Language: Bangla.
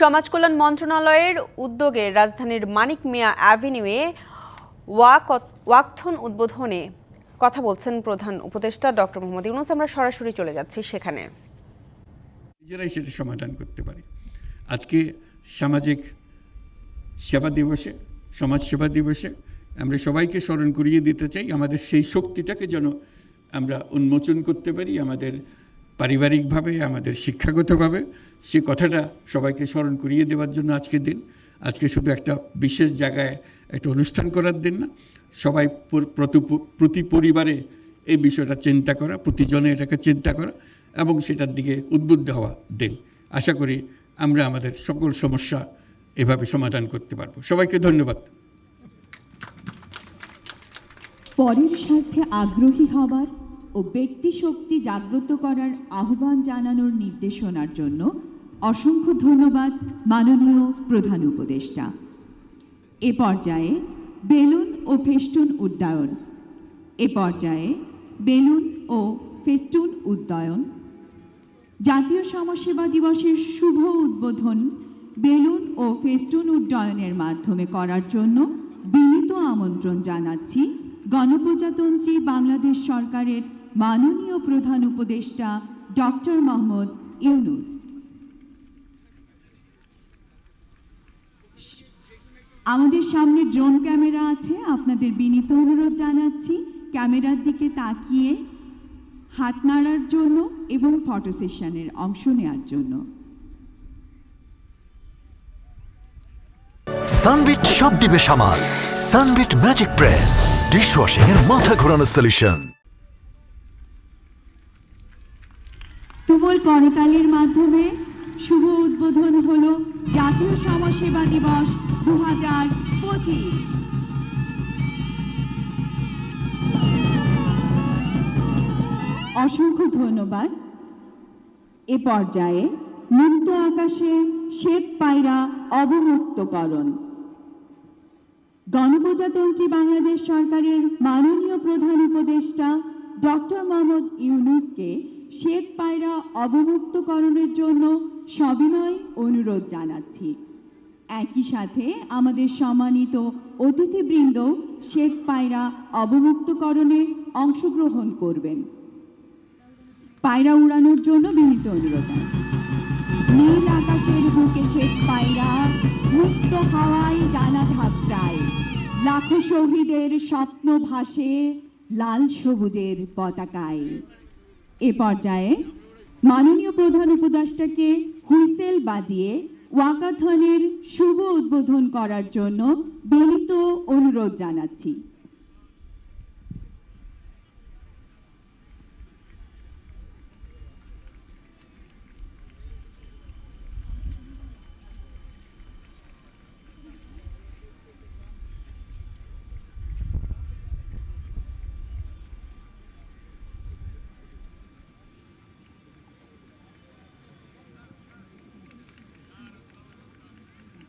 সমাজ কল্যাণ মন্ত্রণালয়ের উদ্যোগে রাজধানীর মানিক মিয়া অ্যাভিনিউয়ে ওয়াক ওয়াকথন উদ্বোধনে কথা বলছেন প্রধান উপদেষ্টা ডক্টর মোহাম্মদ ইউনুস। আমরা সরাসরি চলে যাচ্ছি সেখানে। নিজেরাই সেটা সমাধান করতে পারি। আজকে সামাজিক সেবা দিবসে সমাজ সেবা দিবসে আমরা সবাইকে স্মরণ করিয়ে দিতে চাই, আমাদের সেই শক্তিটাকে যেন আমরা উন্মোচন করতে পারি, আমাদের পারিবারিকভাবে, আমাদের শিক্ষাগতভাবে, সে কথাটা সবাইকে স্মরণ করিয়ে দেওয়ার জন্য আজকে দিন। আজকে শুধু একটা বিশেষ জায়গায় একটা অনুষ্ঠান করার দিন না, সবাই প্রতি- প্রতি পরিবারে এই বিষয়টা চিন্তা করা, প্রতিজনে এটাকে চিন্তা করা এবং সেটার দিকে উদ্বুদ্ধ হওয়া দিন। আশা করি আমরা আমাদের সকল সমস্যা এভাবে সমাধান করতে পারব। সবাইকে ধন্যবাদ। পরের স্বার্থে আগ্রহী হবার ও ব্যক্তি শক্তি জাগ্রত করার আহ্বান জানানোর নির্দেশনার জন্য অসংখ্য ধন্যবাদ মাননীয় প্রধান উপদেষ্টা। এ পর্যায়ে বেলুন ও ফেস্টুন উড্ডয়ন। এ পর্যায়ে বেলুন ও ফেস্টুন উড্ডয়ন। জাতীয় সমাজসেবা দিবসের শুভ উদ্বোধন বেলুন ও ফেস্টুন উড্ডয়নের মাধ্যমে করার জন্য বিনীত আমন্ত্রণ জানাচ্ছি গণপ্রজাতন্ত্রী বাংলাদেশ সরকারের মাননীয় প্রধান উপদেষ্টা ডক্টর মোহাম্মদ ইউনুস। আমাদের সামনে ড্রোন ক্যামেরা আছে, আপনাদের বিনীত অনুরোধ জানাচ্ছি। ক্যামেরার দিকে তাকিয়ে হাত নাড়ার জন্য এবং ফটো সেশনের অংশ নেওয়ার জন্য। সানবিট সব দিবে সামাল। সানবিট ম্যাজিক প্রেস ডিশওয়াশিং এর মাথা ঘোরানো সলিউশন তুমুল করতালির মাধ্যমে শুভ উদ্বোধন হলো জাতীয় সমাজসেবা দিবস দু হাজার পঁচিশ। অসংখ্য ধন্যবাদ। এ পর্যায়ে মুক্ত আকাশে শ্বেত পায়রা অবমুক্তকরণ। গণপ্রজাতন্ত্রী বাংলাদেশ সরকারের মাননীয় প্রধান উপদেষ্টা ডক্টর মোহাম্মদ ইউনুসকে শ্বেত পায়রা অবমুক্তকরণের জন্য সবিনয় অনুরোধ জানাচ্ছি। একই সাথে আমাদের সম্মানিত অতিথিবৃন্দ শ্বেত পায়রা অবমুক্তকরণে অংশগ্রহণ করবেন। পায়রা উড়ানোর জন্য বিনীত অনুরোধ নীল আকাশের বুকে শ্বেত পায়রা মুক্ত হাওয়ায় জানা ঝাপটায়। লাখো শহীদের স্বপ্ন ভাসে লাল সবুজের পতাকায়। এ পর্যায়ে মাননীয় প্রধান উপদেষ্টাকে হুইসেল বাজিয়ে ওয়াকাথনের শুভ উদ্বোধন করার জন্য বিনীত অনুরোধ জানাচ্ছি।